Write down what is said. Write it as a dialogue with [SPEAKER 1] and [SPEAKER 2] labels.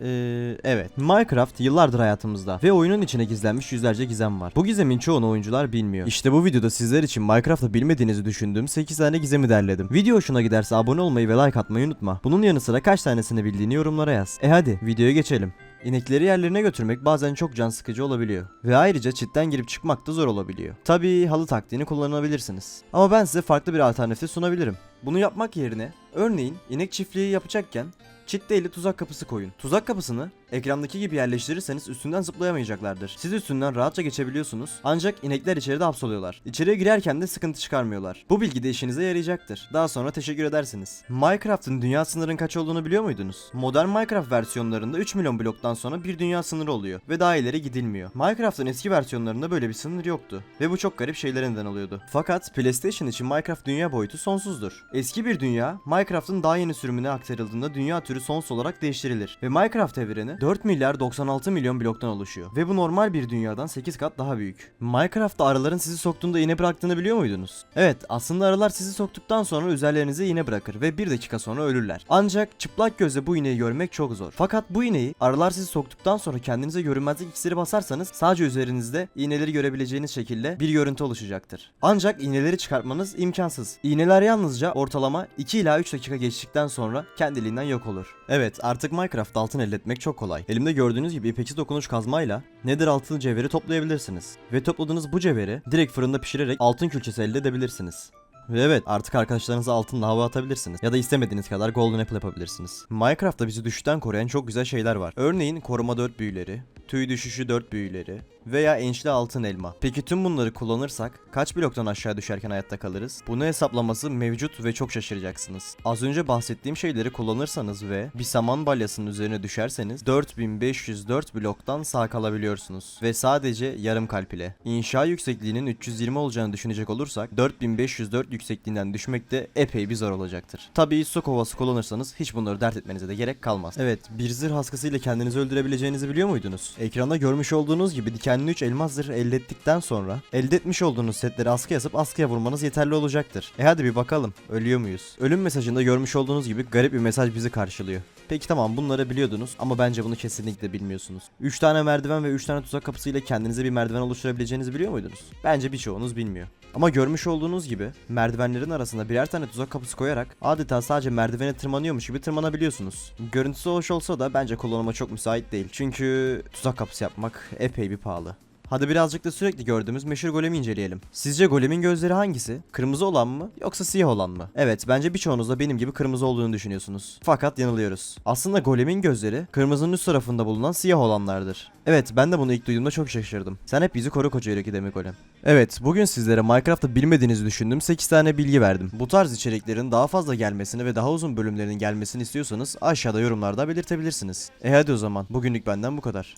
[SPEAKER 1] Ee, evet. Minecraft yıllardır hayatımızda ve oyunun içine gizlenmiş yüzlerce gizem var. Bu gizemin çoğunu oyuncular bilmiyor. İşte bu videoda sizler için Minecraft'ı bilmediğinizi düşündüğüm 8 tane gizemi derledim. Video hoşuna giderse abone olmayı ve like atmayı unutma. Bunun yanı sıra kaç tanesini bildiğini yorumlara yaz. E hadi videoya geçelim. İnekleri yerlerine götürmek bazen çok can sıkıcı olabiliyor. Ve ayrıca çitten girip çıkmak da zor olabiliyor. Tabii halı taktiğini kullanabilirsiniz. Ama ben size farklı bir alternatif sunabilirim. Bunu yapmak yerine örneğin inek çiftliği yapacakken Çit değil tuzak kapısı koyun. Tuzak kapısını ekrandaki gibi yerleştirirseniz üstünden zıplayamayacaklardır. Siz üstünden rahatça geçebiliyorsunuz. Ancak inekler içeride hapsoluyorlar. İçeriye girerken de sıkıntı çıkarmıyorlar. Bu bilgi de işinize yarayacaktır. Daha sonra teşekkür edersiniz. Minecraft'ın dünya sınırının kaç olduğunu biliyor muydunuz? Modern Minecraft versiyonlarında 3 milyon bloktan sonra bir dünya sınırı oluyor ve daha ileri gidilmiyor. Minecraft'ın eski versiyonlarında böyle bir sınır yoktu ve bu çok garip şeylere neden oluyordu. Fakat PlayStation için Minecraft dünya boyutu sonsuzdur. Eski bir dünya Minecraft'ın daha yeni sürümüne aktarıldığında dünya türü sonsuz olarak değiştirilir ve Minecraft evreni 4 milyar 96 milyon bloktan oluşuyor ve bu normal bir dünyadan 8 kat daha büyük. Minecraft'ta arıların sizi soktuğunda iğne bıraktığını biliyor muydunuz? Evet aslında arılar sizi soktuktan sonra üzerlerinize iğne bırakır ve 1 dakika sonra ölürler. Ancak çıplak gözle bu iğneyi görmek çok zor. Fakat bu iğneyi arılar sizi soktuktan sonra kendinize görünmezlik iksiri basarsanız sadece üzerinizde iğneleri görebileceğiniz şekilde bir görüntü oluşacaktır. Ancak iğneleri çıkartmanız imkansız. İğneler yalnızca ortalama 2 ila 3 dakika geçtikten sonra kendiliğinden yok olur. Evet artık Minecraft altın elde etmek çok kolay. Elimde gördüğünüz gibi ipeksi dokunuş kazmayla Nether altın cevheri toplayabilirsiniz. Ve topladığınız bu cevheri direkt fırında pişirerek altın külçesi elde edebilirsiniz. Ve evet artık arkadaşlarınıza altınla hava atabilirsiniz. Ya da istemediğiniz kadar golden apple yapabilirsiniz. Minecraft'ta bizi düşüşten koruyan çok güzel şeyler var. Örneğin koruma 4 büyüleri, tüy düşüşü 4 büyüleri veya ençli altın elma. Peki tüm bunları kullanırsak kaç bloktan aşağı düşerken hayatta kalırız? Bunu hesaplaması mevcut ve çok şaşıracaksınız. Az önce bahsettiğim şeyleri kullanırsanız ve bir saman balyasının üzerine düşerseniz 4504 bloktan sağ kalabiliyorsunuz. Ve sadece yarım kalp ile. İnşa yüksekliğinin 320 olacağını düşünecek olursak 4504 yüksekliğinden düşmek de epey bir zor olacaktır. Tabii su kovası kullanırsanız hiç bunları dert etmenize de gerek kalmaz. Evet bir zırh haskasıyla kendinizi öldürebileceğinizi biliyor muydunuz? Ekranda görmüş olduğunuz gibi dikenli 3 elmas zırh elde ettikten sonra elde etmiş olduğunuz setleri askıya asıp askıya vurmanız yeterli olacaktır. E hadi bir bakalım ölüyor muyuz? Ölüm mesajında görmüş olduğunuz gibi garip bir mesaj bizi karşılıyor. Peki tamam bunları biliyordunuz ama bence bunu kesinlikle bilmiyorsunuz. 3 tane merdiven ve 3 tane tuzak kapısıyla kendinize bir merdiven oluşturabileceğinizi biliyor muydunuz? Bence birçoğunuz bilmiyor. Ama görmüş olduğunuz gibi merdivenlerin arasında birer tane tuzak kapısı koyarak adeta sadece merdivene tırmanıyormuş gibi tırmanabiliyorsunuz. Görüntüsü hoş olsa da bence kullanıma çok müsait değil. Çünkü tuzak kapısı yapmak epey bir pahalı. Hadi birazcık da sürekli gördüğümüz meşhur golemi inceleyelim. Sizce golemin gözleri hangisi? Kırmızı olan mı yoksa siyah olan mı? Evet bence birçoğunuz da benim gibi kırmızı olduğunu düşünüyorsunuz. Fakat yanılıyoruz. Aslında golemin gözleri kırmızının üst tarafında bulunan siyah olanlardır. Evet ben de bunu ilk duyduğumda çok şaşırdım. Sen hep bizi koru koca yürekli demek golem. Evet bugün sizlere Minecraft'ta bilmediğinizi düşündüğüm 8 tane bilgi verdim. Bu tarz içeriklerin daha fazla gelmesini ve daha uzun bölümlerin gelmesini istiyorsanız aşağıda yorumlarda belirtebilirsiniz. E hadi o zaman bugünlük benden bu kadar.